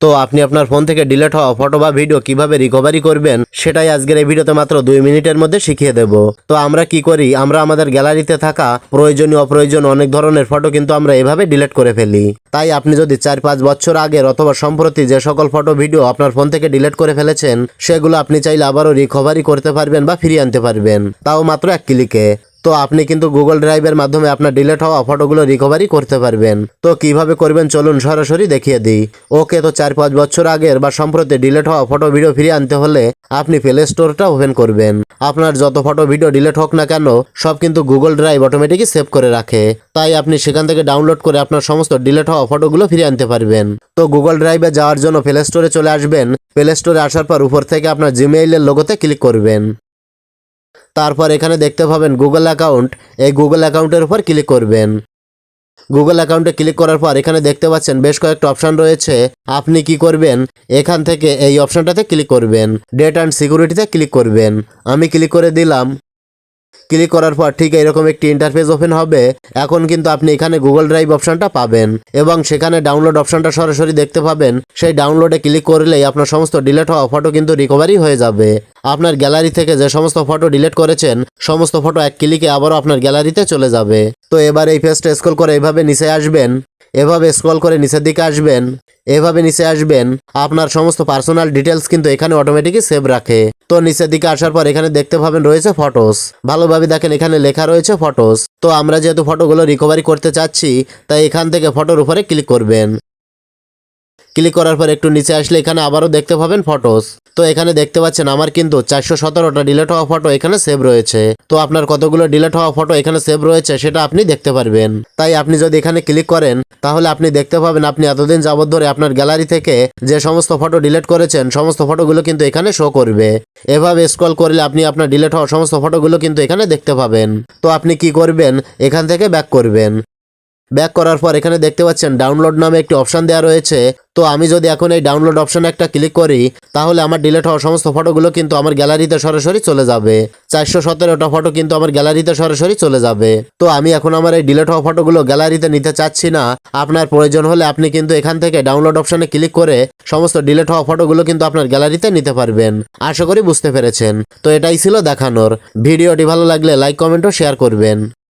তো আপনি আপনার ফোন থেকে ডিলেট হওয়া ফটো বা ভিডিও কীভাবে রিকভারি করবেন, সেটাই আজকের এই ভিডিওতে মাত্র দুই মিনিটের মধ্যে শিখিয়ে দেব। তো আমরা কি করি, আমরা আমাদের গ্যালারিতে থাকা প্রয়োজনীয়, অপ্রয়োজন অনেক ধরনের ফটো কিন্তু আমরা এভাবে ডিলেট করে ফেলি। তাই আপনি যদি চার পাঁচ বছর আগের অথবা সম্প্রতি যে সকল ফটো ভিডিও আপনার ফোন থেকে ডিলেট করে ফেলেছেন, সেগুলো আপনি চাইলে আবারও রিকভারি করতে পারবেন বা ফিরিয়ে আনতে পারবেন। তাও মাত্র এক ক্লিকে তো আপনি কিন্তু গুগল ড্রাইভের মাধ্যমে আপনার ডিলেট হওয়া ফটোগুলো রিকভারি করতে পারবেন। তো কীভাবে করবেন চলুন সরাসরি দেখিয়ে দিই। ওকে, তো চার পাঁচ বছর আগের বা সম্প্রতি ডিলেট হওয়া ফটো ভিডিও ফিরিয়ে আনতে হলে আপনি প্লে স্টোরটা ওপেন করবেন। আপনার যত ফটো ভিডিও ডিলেট হোক না কেন, সব কিন্তু গুগল ড্রাইভ অটোমেটিকই সেভ করে রাখে। তাই আপনি সেখান থেকে ডাউনলোড করে আপনার সমস্ত ডিলেট হওয়া ফটোগুলো ফিরিয়ে আনতে পারবেন। তো গুগল ড্রাইভে যাওয়ার জন্য প্লে স্টোরে চলে আসবেন। প্লে স্টোরে আসার পর উপর থেকে আপনার জিমেইলের লোগোতে ক্লিক করবেন। তারপর এখানে দেখতে পাবেন গুগল অ্যাকাউন্ট এই গুগল অ্যাকাউন্টের উপর ক্লিক করবেন। গুগল অ্যাকাউন্টে ক্লিক করার পর এখানে দেখতে পাচ্ছেন বেশ কয়েকটা অপশান রয়েছে। আপনি কি করবেন? এখান থেকে এই অপশানটাতে ক্লিক করবেন। ডেট অ্যান্ড সিকিউরিটিতে ক্লিক করবেন। আমি ক্লিক করে দিলাম। ক্লিক করার পর ঠিক এরকম একটি ইন্টারফেস ওপেন হবে। এখন কিন্তু আপনি এখানে গুগল ড্রাইভ অপশনটা পাবেন এবং সেখানে ডাউনলোড অপশনটা সরাসরি দেখতে পাবেন। সেই ডাউনলোডে ক্লিক করলেই আপনার সমস্ত ডিলেট হওয়া ফটো কিন্তু রিকভারি হয়ে যাবে। আপনার গ্যালারি থেকে যে সমস্ত ফটো ডিলিট করেছেন, সমস্ত ফটো এক ক্লিকে আবারও আপনার গ্যালারিতে চলে যাবে। তো এবার এই পেজটা স্ক্রল করে এভাবে নিচে আসবেন। এভাবে স্ক্রল করে নিচের দিকে আসবেন, এভাবে নিচে আসবেন, আপনার সমস্ত পার্সোনাল ডিটেলস কিন্তু এখানে অটোমেটিকই সেভ রাখে। তো নিচের দিকে আসার পর এখানে দেখতে পাবেন রয়েছে ফটোস ভালোভাবে দেখেন এখানে লেখা রয়েছে ফটোস তো আমরা যেহেতু ফটোগুলো রিকভারি করতে চাচ্ছি, তাই এখান থেকে ফটোর উপরে ক্লিক করবেন। ক্লিক করার পর একটু নিচে আসলে এখানে আবারও দেখতে পাবেন ফটোস তো এখানে দেখতে পাচ্ছেন আমার কিন্তু চারশো সতেরোটা ডিলেট হওয়া ফটো এখানে সেভ রয়েছে। তো আপনার কতগুলো ডিলেট হওয়া ফটো এখানে সেভ রয়েছে সেটা আপনি দেখতে পারবেন। তাই আপনি যদি এখানে ক্লিক করেন, তাহলে আপনি দেখতে পাবেন আপনি এতদিন যাবত ধরে আপনার গ্যালারি থেকে যে সমস্ত ফটো ডিলেট করেছেন, সমস্ত ফটোগুলো কিন্তু এখানে শো করবে। এভাবে স্ক্রল করলে আপনি আপনার ডিলেট হওয়া সমস্ত ফটোগুলো কিন্তু এখানে দেখতে পাবেন। তো আপনি কি করবেন? এখান থেকে ব্যাক করবেন। ব্যাক করার পর এখানে দেখতে পাচ্ছেন ডাউনলোড নামে একটি অপশন দেওয়া রয়েছে। তো আমি যদি এখন এই ডাউনলোড অপশনে একটা ক্লিক করি, তাহলে আমার ডিলেট হওয়া সমস্ত ফটোগুলো কিন্তু আমার গ্যালারিতে সরাসরি চলে যাবে। চারশো সতেরোটা ফটো কিন্তু আমার গ্যালারিতে সরাসরি চলে যাবে। তো আমি এখন আমার এই ডিলেট হওয়া ফটোগুলো গ্যালারিতে নিতে চাচ্ছি না। আপনার প্রয়োজন হলে আপনি কিন্তু এখান থেকে ডাউনলোড অপশানে ক্লিক করে সমস্ত ডিলেট হওয়া ফটোগুলো কিন্তু আপনার গ্যালারিতে নিতে পারবেন। আশা করি বুঝতে পেরেছেন। তো এটাই ছিল দেখানোর। ভিডিওটি ভালো লাগলে লাইক কমেন্ট ও শেয়ার করবেন।